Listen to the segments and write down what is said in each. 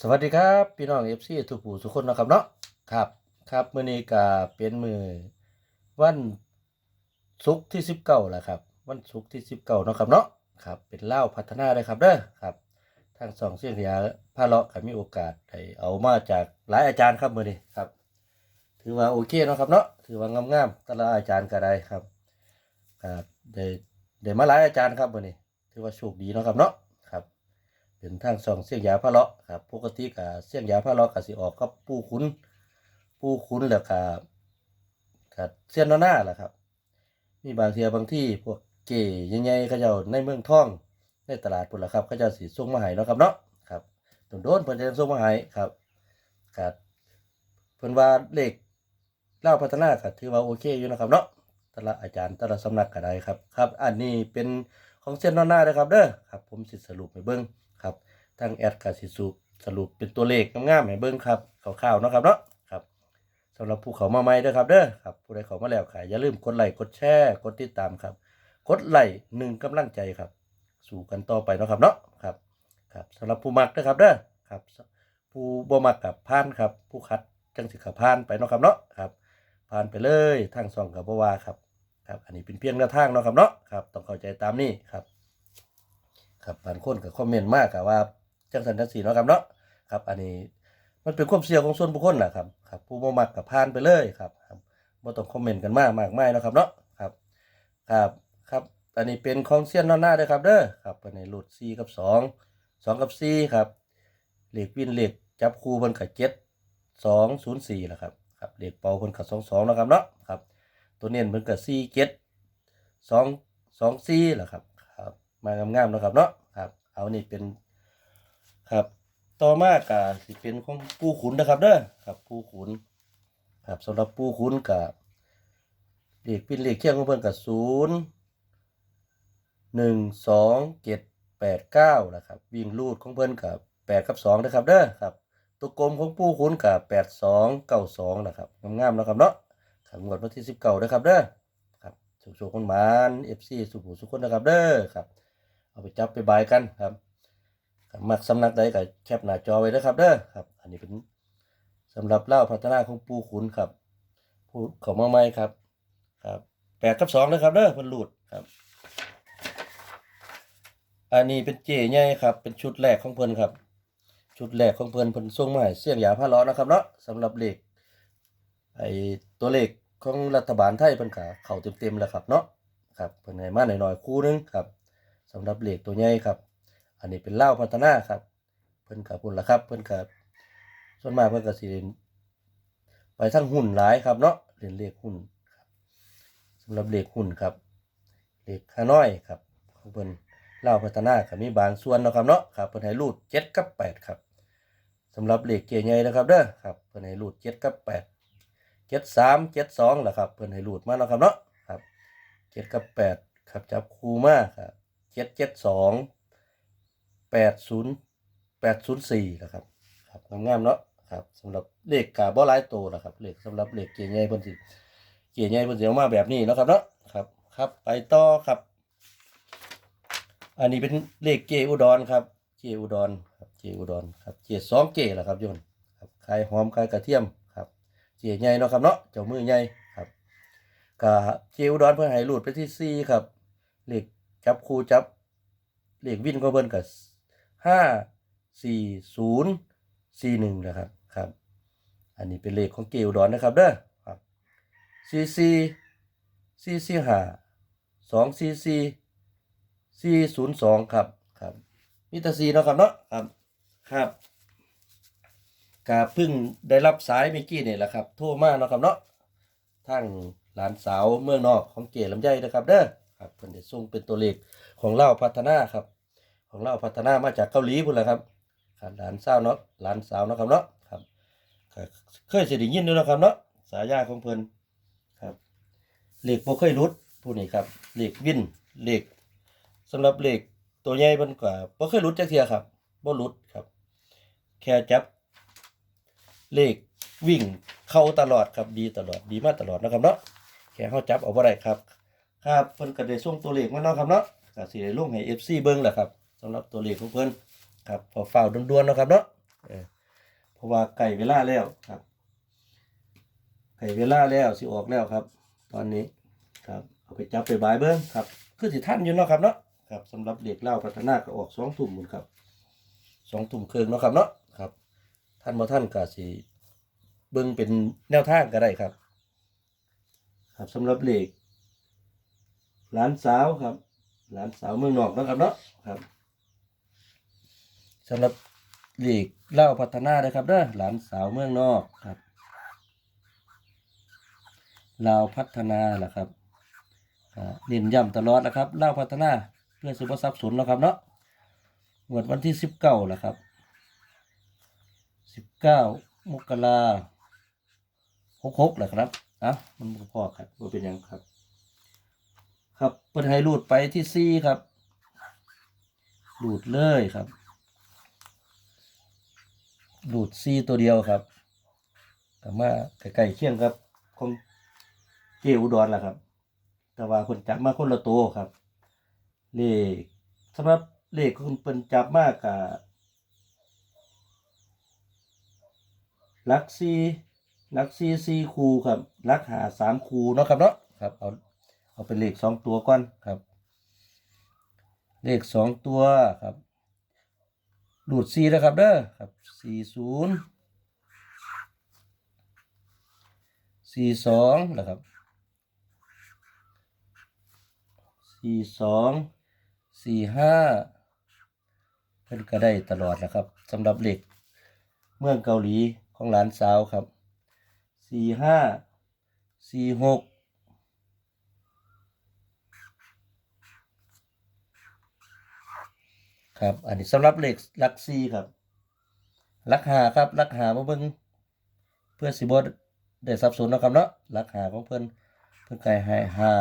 สวัสดีครับพี่น้อง FC ทุกผู้ทุกคนนะครับเนาะครับครับมื้อนี้ก็เป็นมือวันศุกร์ที่19แล้วครับ วันศุกร์ที่19เนาะครับเนาะครับเป็นเล่าพัฒนาเลยครับเด้อครับทางสองเสียงเสียพาเลาะก็มีโอกาสได้เอามาจากหลายอาจารย์ครับมื้อนี้ครับ ถือว่าโอเคเนาะครับเนาะถือว่างามๆแต่ละอาจารย์ก็ได้ครับครับได้ได้มาหลายอาจารย์ครับมื้อนี้ถือว่าโชคดีเนาะครับเนาะ เป็นทางช่องเสียงยาพะเลาะครับปกติกับเสียงยาพะเลาะกับสิออกกับปูขุนปูขุนแล้วกับกับเสียนนหน้าแหละครับ มีบางเทียบางที่พวกเก๋ใหญ่ๆเขาเจ้าในเมืองท่องในตลาดพุ่นละครับเขาเจ้าสิส่งมาให้เนาะครับเนาะครับโดนเพิ่นจะส่งมาให้ครับครับเพิ่นว่าเลขเล่าพัฒนาก็ถือว่าโอเคอยู่นะครับเนาะแต่ละอาจารย์แต่ละสำนักก็ได้ครับครับ อันนี้เป็นของเส้นนนหน้าเด้อครับเด้อครับ ผมสิสรุปให้เบิ่ง ทางแอดกาสิสุสรุปเป็นตัวเลขงามๆให้เบิ่งครับคร่าวๆเนาะครับเนาะครับสำหรับผู้เขามาใหม่เด้อครับเด้อครับผู้ใดเขามาแล้วค่ะอย่าลืมกดไลค์กดแชร์กดติดตามครับ กดไลค์หนึ่งกำลังใจครับ สู่กันต่อไปเนาะครับเนาะครับครับสำหรับผู้มักเด้อครับเด้อครับ ผู้บ่มักกับผ่านครับ ผู้คัดจังสิขับผ่านไปเนาะครับเนาะครับผ่านไปเลยทางสองกับบ่ว่าครับครับ อันนี้เป็นเพียงแนวทางเนาะครับเนาะครับ ต้องเข้าใจตามนี้ครับ ครับบางคนก็คอมเมนต์มากกับว่า จังสันจังสีเนาะครับเนาะครับ อันนี้มันเป็นความเสี่ยงของส่วนบุคคลนะครับครับ ผู้บ่มักกับผ่านไปเลยครับครับบ่ต้องคอมเมนต์กันมากมากมายเนะครับเนาะครับ ครับครับอันนี้เป็นของเซียนนอนหน้าเด้อครับเด้อครับอันนี้หลุด4กับ 2 2 กับ4ครับเหลขวินเหลขจับคู่เพิ่นก็7 2 0 4ล่ะครับครับเหลขเป่าเพิ่นก็2 2นะครับเนาะครับ ตัวเน้นเพิ่นก็4 7 2 2 4ล่ะครับครับมางามๆนะครับเนาะครับเอานี่เป็น ครับ ต่อมากะสิเป็นของปูขุนนะครับเด้อครับ ปูขุน ครับสำหรับปูขุนกับเลขเป็นเลขเคียงของเพิ่นกับศูนย์หนึ่งสองเจ็ดแปดเก้านะครับ วิ่งรูดของเพิ่นกับแปดกับสองนะครับเด้อครับตัวกลมของปูขุนกับแปดสองเก้าสองนะครับงามๆนะครับเนาะขังงวดวันที่สิบเก้านะครับเด้อครับสุขๆคนหมานเอฟซีสุขสุขคนนะครับเด้อครับ เอาไปจับไปบายกันครับ มักสำนักใดก็แคปหน้าจอไว้นะครับเด้อครับ อันนี้เป็นสำหรับเล่าพัฒนาของปูขุนครับผู้เขามาใหม่ครับ ครับแปดกับสองนะครับเด้อเพิ่นหลุดครับ อันนี้เป็นเจใหญ่ครับ เป็นชุดแรกของเพิ่นครับ ชุดแรกของเพิ่นเพิ่นส่งมาให้เสี่ยงยาพาล้อนะครับเนาะสำหรับเลขไอตัวเลขของรัฐบาลไทยเพิ่นก็เข้าเต็มๆแล้วครับเนาะครับเพิ่นให้มาหน่อยๆคู่หนึงครับสำหรับเหล็กตัวใหญ่ครับ อันนี้เป็นเหล้าพัฒนาครับ เพิ่นกับพุ่นละครับ เพิ่นกับส่วนมากเพิ่นก็สิเรียนไปทั้งหุ้นหลายครับเนาะเรียนเลขหุ้นครับสำหรับเลขหุ้นครับเลขฮานอยครับของเพิ่นเหล้าพัฒนาก็มีบางส่วนเนาะครับเนาะครับเพิ่นให้รูดเจ็ดกับแปดครับสำหรับเลขเกียร์ใหญ่นะครับเด้อครับเพิ่นให้รูดเจ็ดกับแปดเจ็ดสามเจ็ดสองแหละครับเพิ่นให้รูดมาเนาะครับเนาะครับเจ็ดกับแปดครับจับคู่มาครับเจ็ดเจ็ดสอง แปดศูนย์แปดศูนย์สี่นะครับครับงามๆเนาะครับสำหรับเลขกาบ่หลายโตนะครับเลขสำหรับเลขเกียร์ใหญ่เพิ่นสิเกียร์ใหญ่เพิ่นสิเอามาแบบนี้นะครับเนาะครับครับไปต่อครับ อันนี้เป็นเลขเจอุดรครับเจอุดรครับเจอุดรครับเจสองเจแหละครับโยนครับขายหอมขายกระเทียมครับเจใหญ่เนาะครับเนาะเจ้ามือใหญ่ครับกะเจอุดรเพิ่นให้รูดไปที่สี่ครับเลขจับคู่จับเลขวินก็เบิ่นกับ ห้าสี่ศูนย์สี่หนึ่งนะครับครับ อันนี้เป็นเลขของเกลดอนนะครับเด้อครับสี่สี่สี่สี่ห้าสองสี่สี่สี่ศูนย์สองครับครับมิตรซีเนาะครับเนาะครับครับกาพิ่งได้รับสายเมื่อกี้นี่ยแหละครับโทรมาเนาะครับเนาะทั้งหลานสาวเมืองนอกของเก๋ลำไยนะครับเด้อครับเพิ่นได้ส่งเป็นตัวเลขของเราพัฒนาครับ ของเราพัฒนามาจากเกาหลีพุ่นแหละครับครับหลานสาวเนาะหลานสาวเนาะครับเนาะครับเคยเสิได้ยินด้วยนะครับเนาะสายาของเพิ่นครับเหล็กบ่เคยรุดผู้นี้ครับเหล็กวินเหล็กสำหรับเหล็กตัวใหญ่เพิ่นก็บ่เคยรุดจักเทียครับบ่รุดครับ แค่จับเหลขวิ่งเข้าตลอดครับดีตลอดดีมากตลอดนะครับเนาะแค่เฮาจับเอาบ่ได้ครับ ครับเพิ่นก็ได้ส่งตัวเหลขมาเนาะครับเนาะก็สิได้ลงให้ FC เบิ่งแหละครับ สำหรับตัวเลขของเพิ่อนครับพอเฝ้าด่วนๆนะครับเนาะเพราะว่าไก่เวลาแล้วครับไก่เวลาแล้วสิออกแล้วครับ ตอนนี้ครับเอาไปจับไปบายเบิ้งครับคือสิท่านอยู่เนาะครับเนาะครับสำหรับเด็กเล่าพัฒนาก็ออกสองทุ่มหมดครับสองทุ่มครึ่องเนาะครับเนาะครับ ท่านบ่ท่านก็สิเบิ่งเป็นแนวทางก็ได้ครับ ครับสำหรับเลขหลานสาวครับหลานสาวเมืองนอกนะครับเนาะครับ สำหรับเลขเล่าพัฒนาเลยครับเด้อหลานสาวเมืองนอกครับลาวพัฒนาแหละครับเน้นย้ำตลอดนะครับเล่าพัฒนาเพื่อสุภทรัพย์สนแล้วครับเนาะงวดวันที่สิบเก้าแหละครับสิบเก้ามกราหกหกแหละครับอะมันบ่พอครับว่าเป็นยังครับ ครับเปิดให้รูดไปที่ซีครับรูดเลยครับ รูดซีตัวเดียวครับกลับมาใกล้ๆเคียงครับของเจอุดรล่ะครับ แต่ว่าคนจับมาคนละตัวครับ เลขสำหรับเลขคุณเปิ้นจับมากกับลักซีลักซีซีคูครับลักหาสามคูเนาะครับเนาะครับเอาเอาเป็นเลขสองตัวก่อนครับ เลขสองตัวครับ ดูดสี่นะครับเด้อครับสี่ศูนย์สี่สองนะครับสี่สองสี่ห้าเพิ่นก็ได้ตลอดนะครับสำหรับเหลขเมืองเกาหลีของหลานสาวครับสี่ห้าสี่หก ครับ อันนี้สำหรับเลขลักซีครับลักหาครับลักหามาเบิ่งเพื่อสิบ่ได้สับสนนะครับเนาะลักหาของเพิ่อนเพิ่นไก่ให้ห้า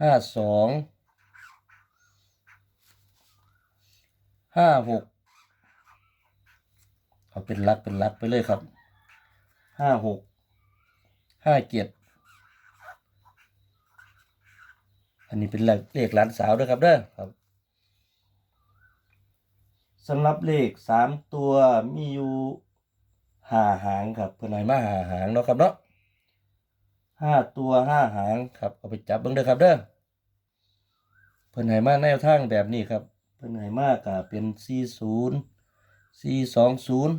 ห้าสองห้าหกเอาเป็นลักเป็นลักไปเลยครับห้าหกห้าเจ็ดอันนี้เป็นเลขเลขหลานสาวด้วยครับเด้อครับ สำหรับเลขสามตัวมีอยู่ห้าหางครับเพื่อนให้มาห้าหางเนาะครับเนาะห้าตัวห้าหางครับเอาไปจับเบิ่งเด้อครับเด้อเพื่อนให้มาแนวทางแบบนี้ครับ เพื่อนให้มากก็เป็นสี่ศูนย์สี่สองศูนย์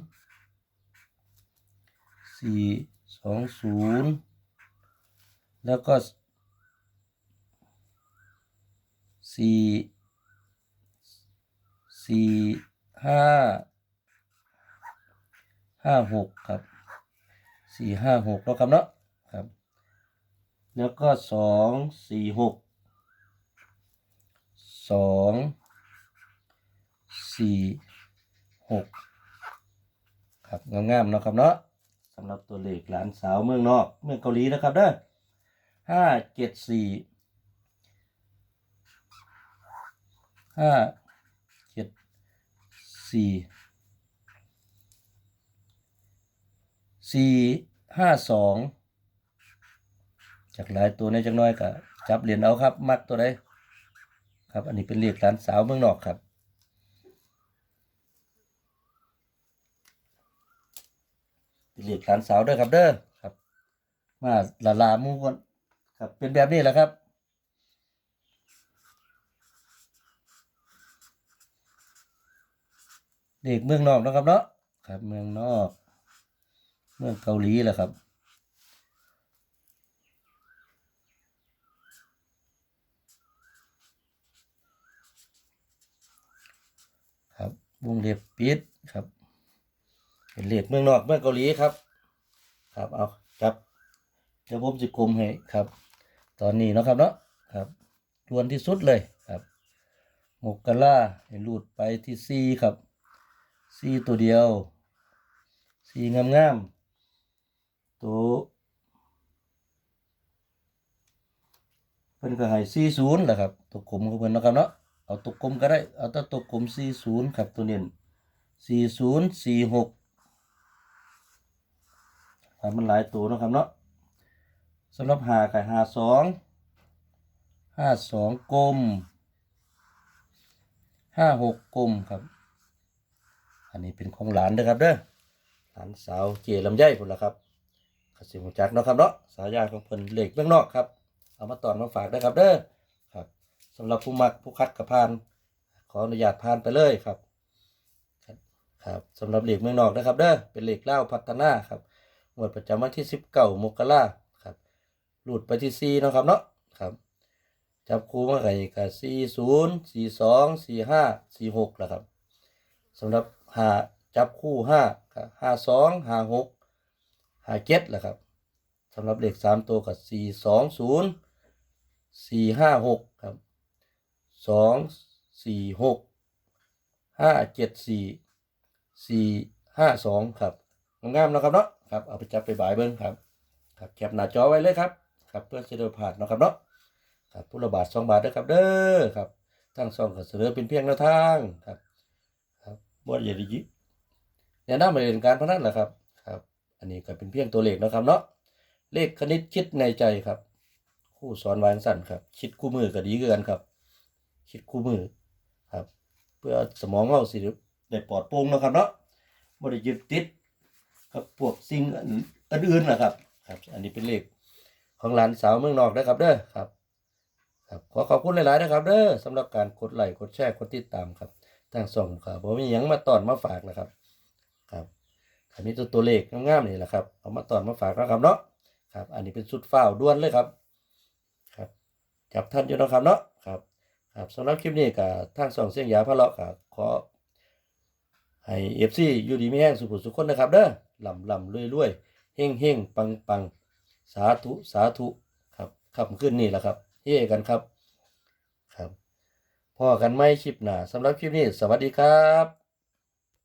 สี่สองศูนย์แล้วก็สี่สี่ ห้าห้าหกครับสี่ห้าหกแล้วครับเนาะครับ แล้วก็สองสี่หกสองสี่หกครับงามๆเนาะครับเนาะสำหรับตัวเลขหลานสาวเมืองนอกเมืองเกาหลีนะครับเด้อห้าเจ็ดสี่ห้า สี่สี่ห้าสองจากหลายตัวในจังน้อยก็จับเหรียญเอาครับ มัดตัวใดครับ อันนี้เป็นเลขหลานสาวเมืองนอกครับเป็นเลขหลานสาวเด้อครับเด้อครับ มาละลาหมูกันครับเป็นแบบนี้แหละครับ เด็กเมืองนอกนะครับเนาะครับ เมืองนอก เมืองเกาหลีแหละครับครับวงเล็บปิดครับเป็นเลขเมืองนอกเมืองเกาหลีครับ ครับเอาครับเดี๋ยวผมจะกลมให้ครับ ตอนนี้เนาะครับเนาะครับทวนที่สุดเลยครับมกกะล่าให้รูดไปที่ซีครับ ซีตัวเดียวซีงามงามๆตัวเพิ่นก็ให้ซีศูนย์แหละครับตัวกลมของเพิ่นนะครับเนาะเอาตัวกลมก็ได้เอาแต่ตัวกลมซีศูนย์ครับตัวเน้นสี่ศูนย์สี่หกครับมันหลายตัวนะครับเนาะสำหรับหาไก่หาสองห้าสองกลมห้าหกกลมครับ อันนี้เป็นของหลานเด้อครับเด้อหลานสาวเจลำไยพุ่นละครับกสิหูจักเนาะครับเนาะสายาของเพิ่นเหล็กเบื้องนอกครับ เอามาตอนมาฝากเด้ครับ เด้อครับสำหรับผู้มักผู้คัดกับพาน ขออนุญาตพานไปเลยครับ ครับสำหรับเหล็กเมืองนอกนะครับ เด้อเป็นเหล็กเล่าพัฒนาครับงวดประจำวันที่19มกราครับหลุดไปที่4เนะครับเนาะครับ จับคู่มาไก่กับสี่ศูนย์สี่สองสี่ห้าสี่หกแหละครับสำหรับ หาจับคู่ห้าห้าสองห้าหกห้าเจ็ดแหละครับสำหรับเลขสามตัวกับสี่สองศูนย์สี่ห้าหกครับสองสี่หกห้าเจ็ดสี่สี่ห้าสองครับงามๆนะครับเนาะครับเอาไปจับไปบ่ายเบิ้งครับครับแคปหน้าจอไว้เลยครับครับเพื่อจะได้ผ่านเนาะครับเนาะครับผู้ละบาทสองบาทนะครับเด้อครับทั้งสองก็เสนอเป็นเพียงแนวทางครับ บบ่ได้ยิแนะนำไปเล่นการพนันแหละครับครับ อันนี้ก็เป็นเพียงตัวเลขนะครับเนาะเลขคณิตคิดในใจครับครู่สอนวางสั้นครับ คิดคู่มือก็ดีคือกันครับ คิดคู่มือครับ เพื่อสมองเราสิได้ปลอดโปร่งนะครับเนาะบ่ได้ยึดติดกับพวกสิ่งอื่นๆนะครับ ครับ อันนี้เป็นเลขของหลานสาวเมืองนอกนะครับเด้อครับครับ ขอขอบคุณหลายๆนะครับเด้อสำหรับการกดไลค์กดแชร์กดติดตามครับ ทางส่องครับผมมีหยังมาตอนมาฝากนะครับ ครับอันนี้ตัวตัวเลขงามๆนี่แหละครับ เอามาตอนมาฝากนะครับเนาะ ครับ อันนี้เป็นสุดฟ้าด้วนเลยครับ ครับ จับท่านอยู่นะครับเนาะ ครับ ครับสำหรับคลิปนี้กับทางส่องเสียงยาพะเลาะครับขอให้เอฟซีอยู่ดีไม่แห้งสุขุสุขคนนะครับเด้อลำลำรวยรวยเฮงเฮงปังปังสาธุสาธุครับขับขึ้นนี่แหละครับเฮ้กันครับ พอกันไหมคลิปหน้าสำหรับคลิปนี้ สวัสดีครับ